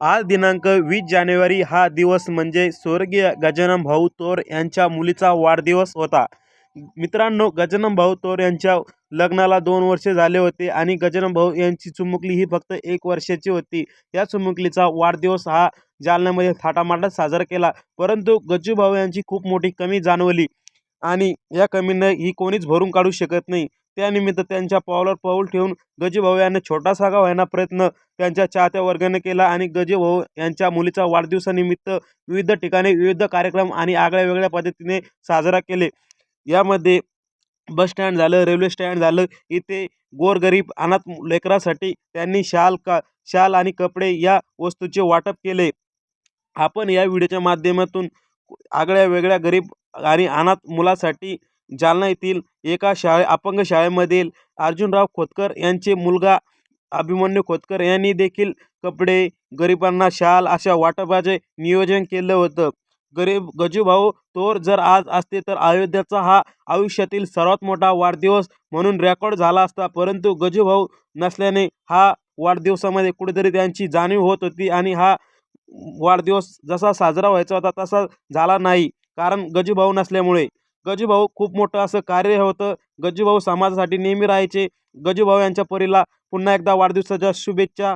आज दिनांक वीस जानेवारी हा दिवस म्हणजे स्वर्गीय गजानन भाऊ तोर यांच्या मुलीचा वाढदिवस होता. मित्रांनो गजानन भाऊ तोर यांच्या लग्नाला दोन वर्षे झाले होते आणि गजानन भाऊ यांची चुमुकली ही फक्त एक वर्षाची होती. या चुमुकलीचा वाढदिवस हा जालन्यामध्ये थाटामाटात साजरा केला परंतु गज्जू भाऊ यांची खूप मोठी कमी जाणवली आणि या कमीनं ही कोणीच भरून काढू शकत नाही. त्यानिमित्त त्यांच्या पावलावर पाऊल ठेवून गजीभाऊ यांना छोटासा का होईना प्रयत्न त्यांच्या चाहत्या वर्गाने केला आणि गजीभाऊ यांच्या मुलीचा वाढदिवसानिमित्त विविध ठिकाणी विविध कार्यक्रम आणि आगळ्या वेगळ्या पद्धतीने साजरा केले. यामध्ये बस स्टँड झालं रेल्वे स्टँड झालं इथे गोरगरीब अनाथ लेकरासाठी त्यांनी शाल का शाल आणि कपडे या वस्तूचे वाटप केले. आपण या व्हिडिओच्या माध्यमातून आगळ्या वेगळ्या गरीब आणि अनाथ मुलासाठी जालना येथील एका शाळे अपंग शाळेमधील अर्जुनराव खोतकर यांचे मुलगा अभिमन्यू खोतकर यांनी देखील कपडे गरिबांना शाल अशा वाटपाचे नियोजन केलं होतं. गरीब गजूभाऊ तोर जर आज असते तर अयोध्याचा हा आयुष्यातील सर्वात मोठा वाढदिवस म्हणून रेकॉर्ड झाला असता परंतु गजूभाऊ नसल्याने हा वाढदिवसामध्ये कुठेतरी त्यांची जाणीव होत होती आणि हा वाढदिवस जसा साजरा व्हायचा होता तसा झाला नाही. कारण गजूभाऊ नसल्यामुळे गजूभाऊ खूप मोठं असं कार्य होतं. गजूभाऊ समाजासाठी नेहमी राहायचे. गजूभाऊ यांच्या परीला पुन्हा एकदा वाढदिवसाच्या शुभेच्छा.